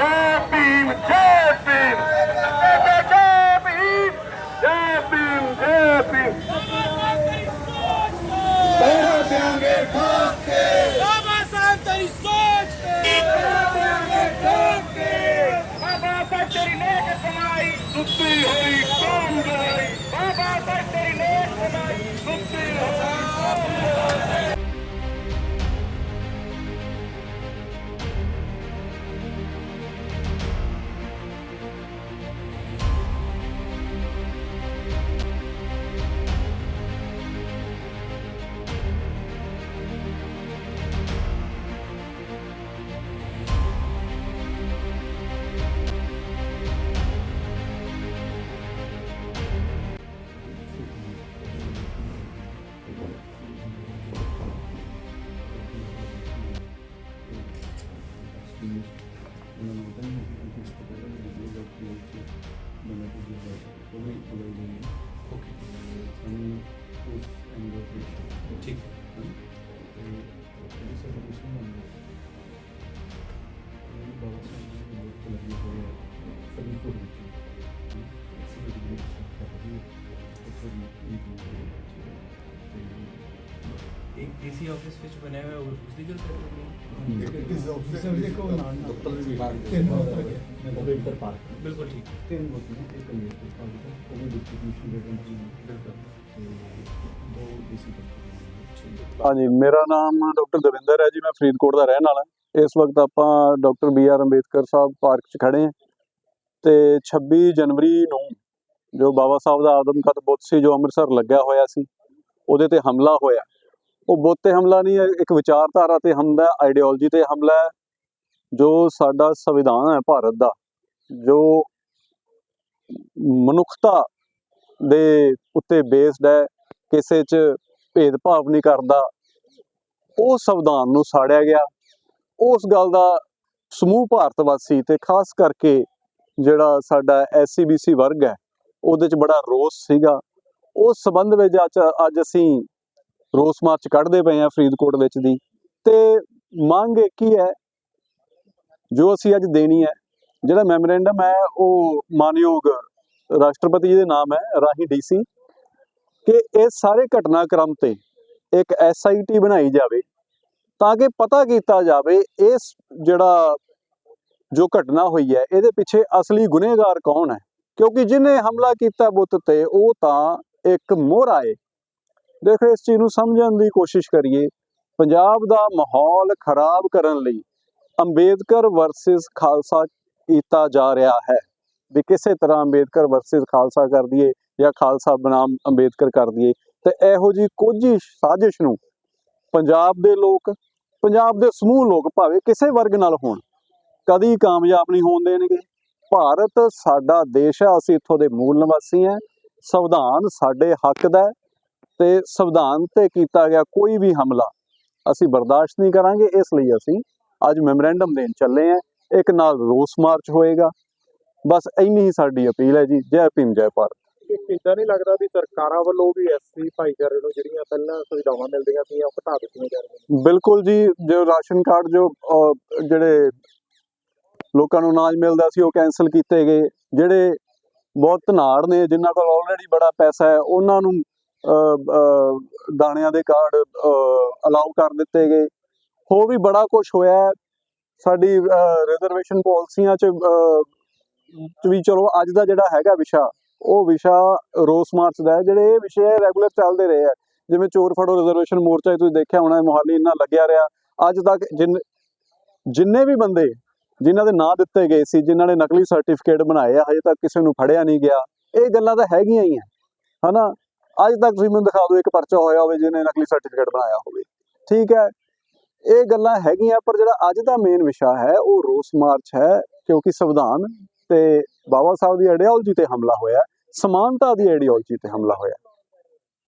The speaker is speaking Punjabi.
ও ਇੱਕ ਏਸੀ ਆਫਿਸ ਵਿੱਚ ਬਣਿਆ ਹੋਇਆ ਉਹ- ਉਸ ਦੀ ਗੱਲ ਕਰ ਰਹੇ ਹੋ? ਇਸ ਆਫਿਸਰ ਦੇ ਕੋਲ ਦਫ਼ਤਰ ਵੀ ਬਾਹਰ ਤਿੰਨ ਉੱਤਰ ਗਏ ਅੰਬੇਡਕਰ ਪਾਰਕ ਬਿਲਕੁਲ ਠੀਕ। ਤਿੰਨ ਲੋਕ ਨੇ ਇੱਕ ਅੰਬੇਡਕਰ ਪਾਰਕ ਦਾ ਉਹ ਵੀ ਡਿਸਟ੍ਰੀਬਿਊਸ਼ਨ ਦੇ ਰਹੇ ਨੇ ਬਿਲਕੁਲ। ਤੇ ਦੋ ਡੀਸੀ ਦਫ਼ਤਰ ਹਾਂਜੀ ਮੇਰਾ ਨਾਮ ਡਾਕਟਰ ਦਵਿੰਦਰ ਹੈ ਜੀ ਮੈਂ ਫਰੀਦਕੋਟ ਦਾ ਰਹਿਣ ਵਾਲਾ। ਇਸ ਵਕਤ ਆਪਾਂ ਡਾਕਟਰ ਬੀ ਆਰ ਅੰਬੇਦਕਰ ਸਾਹਿਬ ਪਾਰਕ 'ਚ ਖੜੇ ਹਾਂ। ਤੇ 26 ਜਨਵਰੀ ਨੂੰ ਜੋ ਬਾਬਾ ਸਾਹਿਬ ਦਾ ਆਦਮਕਦ ਬੁੱਤ ਸੀ, ਜੋ ਅੰਮ੍ਰਿਤਸਰ ਲੱਗਿਆ ਹੋਇਆ ਸੀ, ਉਹਦੇ ਤੇ ਹਮਲਾ ਹੋਇਆ। ਉਹ ਬੁੱਤ ਤੇ ਹਮਲਾ ਨਹੀਂ ਹੈ ਇੱਕ ਵਿਚਾਰਧਾਰਾ ਤੇ ਹਮਲਾ ਹੈ ਆਈਡੀਓਲੋਜੀ ਤੇ ਹਮਲਾ ਹੈ, ਜੋ ਸਾਡਾ ਸੰਵਿਧਾਨ ਹੈ ਭਾਰਤ ਦਾ, ਜੋ ਮਨੁੱਖਤਾ ਦੇ ਉੱਤੇ ਬੇਸਡ ਹੈ, ਕਿਸੇ 'ਚ ਭੇਦਭਾਵ ਨਹੀਂ ਕਰਦਾ, ਉਹ ਸੰਵਿਧਾਨ ਨੂੰ ਸਾੜਿਆ ਗਿਆ। ਉਸ ਗੱਲ ਦਾ ਸਮੂਹ ਭਾਰਤ ਵਾਸੀ ਤੇ ਖਾਸ ਕਰਕੇ ਜਿਹੜਾ ਸਾਡਾ ਐਸਸੀਬੀਸੀ ਵਰਗ ਹੈ, ਉਹਦੇ 'ਚ ਬੜਾ ਰੋਸ ਸੀਗਾ। ਉਸ ਸਬੰਧ ਵਿੱਚ ਅੱਜ ਅੱਜ ਅਸੀਂ ਰੋਸ ਮਾਰਚ ਕੱਢਦੇ ਪਏ ਹਾਂ ਫਰੀਦਕੋਟ ਵਿੱਚ ਦੀ। ਤੇ ਮੰਗ ਇੱਕ ਹੀ ਹੈ, ਜੋ ਅਸੀਂ ਅੱਜ ਦੇਣੀ ਹੈ, ਜਿਹੜਾ ਮੈਮੋਰੈਂਡਮ ਹੈ, ਉਹ ਮਾਨਯੋਗ ਰਾਸ਼ਟਰਪਤੀ ਜੀ ਦੇ ਨਾਮ ਹੈ, ਰਾਹੀਂ ਡੀਸੀ ਕਿ ਇਹ ਸਾਰੇ ਘਟਨਾਕ੍ਰਮ ਤੇ ਇੱਕ ਐਸਆਈਟੀ ਬਣਾਈ ਜਾਵੇ, ਤਾਂ ਕਿ ਪਤਾ ਕੀਤਾ ਜਾਵੇ, ਇਸ ਜਿਹੜਾ ਜੋ ਘਟਨਾ ਹੋਈ ਹੈ, ਇਹਦੇ ਪਿੱਛੇ ਅਸਲੀ ਗੁਨਹਗਾਰ ਕੌਣ ਹੈ? ਕਿਉਂਕਿ ਜਿਹਨੇ ਹਮਲਾ ਕੀਤਾ ਬੁੱਤ ਤੇ, ਉਹ ਤਾਂ ਇੱਕ ਮੋਹਰਾ ਹੈ ਦੇਖੋ, ਇਸ ਚੀਜ਼ ਨੂੰ ਸਮਝਣ ਦੀ ਕੋਸ਼ਿਸ਼ ਕਰੀਏ। ਪੰਜਾਬ ਦਾ ਮਾਹੌਲ ਖਰਾਬ ਕਰਨ ਲਈ ਅੰਬੇਦਕਰ ਵਰਸਸ ਖਾਲਸਾ ਕੀਤਾ ਜਾ ਰਿਹਾ ਹੈ। ਵੀ ਕਿਸੇ ਤਰ੍ਹਾਂ ਅੰਬੇਦਕਰ ਵਰਸਸ ਖਾਲਸਾ ਕਰ ਦਈਏ ਜਾਂ ਖਾਲਸਾ ਬਨਾਮ ਅੰਬੇਦਕਰ ਕਰ ਦਈਏ, ਤੇ ਇਹੋ ਜੀ ਕੋਝੀ ਸਾਜ਼ਿਸ਼ ਨੂੰ ਪੰਜਾਬ ਦੇ ਲੋਕ, ਪੰਜਾਬ ਦੇ ਸਮੂਹ ਲੋਕ ਭਾਵੇਂ ਕਿਸੇ ਵਰਗ ਨਾਲ ਹੋਣ ਕਦੀ ਕਾਮਯਾਬ ਨਹੀਂ ਹੋਣ ਦੇਣਗੇ। ਭਾਰਤ ਸਾਡਾ ਦੇਸ਼ ਹੈ ਅਸੀਂ ਇੱਥੋਂ ਦੇ ਮੂਲ ਨਿਵਾਸੀ ਹਾਂ। ਸੰਵਿਧਾਨ ਸਾਡੇ ਹੱਕ ਦਾ ਤੇ ਸੰਵਿਧਾਨ ਤੇ ਕੀਤਾ ਗਿਆ ਕੋਈ ਵੀ ਹਮਲਾ ਅਸੀਂ ਬਰਦਾਸ਼ਤ ਨਹੀਂ ਕਰਾਂਗੇ। ਇਸ ਲਈ ਅਸੀਂ ਅੱਜ ਮੈਮੋਰੈਂਡਮ ਦੇਣ ਚੱਲੇ ਹਾਂ। ਇੱਕ ਨਾਲ ਰੋਸ ਮਾਰਚ ਹੋਏਗਾ। ਬਸ ਇੰਨੀ ਹੀ ਸਾਡੀ ਅਪੀਲ ਹੈ ਜੀ। ਜੈ ਭੀਮ ਜੈ ਭਾਰਤ। ਇਦਾਂ ਨਹੀਂ ਲੱਗਦਾ ਵੀ ਸਰਕਾਰਾਂ ਵੱਲੋਂ ਵੀ ਐਸਸੀ ਭਾਈਚਾਰੇ ਨੂੰ ਜਿਹੜੀਆਂ ਪਹਿਲਾਂ ਸੁਵਿਧਾਵਾਂ ਮਿਲਦੀਆਂ ਸੀ ਉਹ ਘਟਾ ਦਿੱਤੀਆਂ ਜਾ ਰਹੀਆਂ ਬਿਲਕੁਲ ਜੀ। ਜੋ ਰਾਸ਼ਨ ਕਾਰਡ ਜੋ ਜਿਹੜੇ ਲੋਕਾਂ ਨੂੰ ਅਨਾਜ ਮਿਲਦਾ ਸੀ, ਉਹ ਕੈਨਸਲ ਕੀਤੇ ਗਏ। ਜਿਹੜੇ ਬਹੁਤ ਧਨਾੜ ਨੇ, ਜਿਨ੍ਹਾਂ ਕੋਲ ਆਲਰੇਡੀ ਬੜਾ ਪੈਸਾ ਹੈ, ਉਹਨਾਂ ਨੂੰ ਦਾਣਿਆਂ ਦੇ ਕਾਰਡ ਅਲਾਉ ਕਰ ਦਿੱਤੇ ਗਏ। ਹੋਰ ਵੀ ਬੜਾ ਕੁਝ ਹੋਇਆ ਸਾਡੀ ਰਿਜ਼ਰਵੇਸ਼ਨ ਪਾਲਿਸੀਆਂ ਚ ਵੀ ਚਲੋ ਅੱਜ ਦਾ ਜਿਹੜਾ ਹੈਗਾ ਵਿਸ਼ਾ, ਉਹ ਵਿਸ਼ਾ ਰੋਸ ਮਾਰਚ ਦਾ ਹੈ। ਜਿਹੜੇ ਇਹ ਵਿਸ਼ੇ ਰੈਗੂਲਰ ਚੱਲਦੇ ਰਹੇ ਆ ਜਿਵੇਂ ਚੋਰ ਫੜੋ ਰਿਜ਼ਰਵੇਸ਼ਨ ਮੋਰਚਾ, ਤੁਸੀਂ ਦੇਖਿਆ ਹੋਣਾ, ਮੋਹਾਲੀ ਇੰਨਾ ਲੱਗਿਆ ਰਿਹਾ। ਅੱਜ ਤੱਕ ਜਿੰਨ, ਜਿੰਨੇ ਵੀ ਬੰਦੇ ਜਿਨ੍ਹਾਂ ਦੇ ਨਾਂ ਦਿੱਤੇ ਗਏ ਸੀ, ਜਿਨ੍ਹਾਂ ਨੇ ਨਕਲੀ ਸਰਟੀਫਿਕੇਟ ਬਣਾਏ ਆ, ਹਜੇ ਤੱਕ ਕਿਸੇ ਨੂੰ ਫੜਿਆ ਨਹੀਂ ਗਿਆ। ਇਹ ਗੱਲਾਂ ਤਾਂ ਹੈਗੀਆਂ ਹੀ ਆ, ਹਨਾ? ਅੱਜ ਤੱਕ ਤੁਸੀਂ ਮੈਨੂੰ ਦਿਖਾ ਦਿਓ, ਇੱਕ ਪਰਚਾ ਹੋਇਆ ਹੋਵੇ ਜਿਹਨੇ ਨਕਲੀ ਸਰਟੀਫਿਕੇਟ ਬਣਾਇਆ ਹੋਵੇ। ਠੀਕ ਹੈ? ਇਹ ਗੱਲਾਂ ਹੈਗੀਆਂ, ਪਰ ਜਿਹੜਾ ਅੱਜ ਦਾ ਮੇਨ ਵਿਸ਼ਾ ਹੈ, ਉਹ ਰੋਸ ਮਾਰਚ ਹੈ, ਕਿਉਂਕਿ ਸੰਵਿਧਾਨ ਤੇ ਬਾਬਾ ਸਾਹਿਬ ਦੀ ਆਈਡੀਓਲੋਜੀ ਤੇ ਹਮਲਾ ਹੋਇਆ, ਸਮਾਨਤਾ ਦੀ ਆਈਡੀਓਲੋਜੀ ਤੇ ਹਮਲਾ ਹੋਇਆ।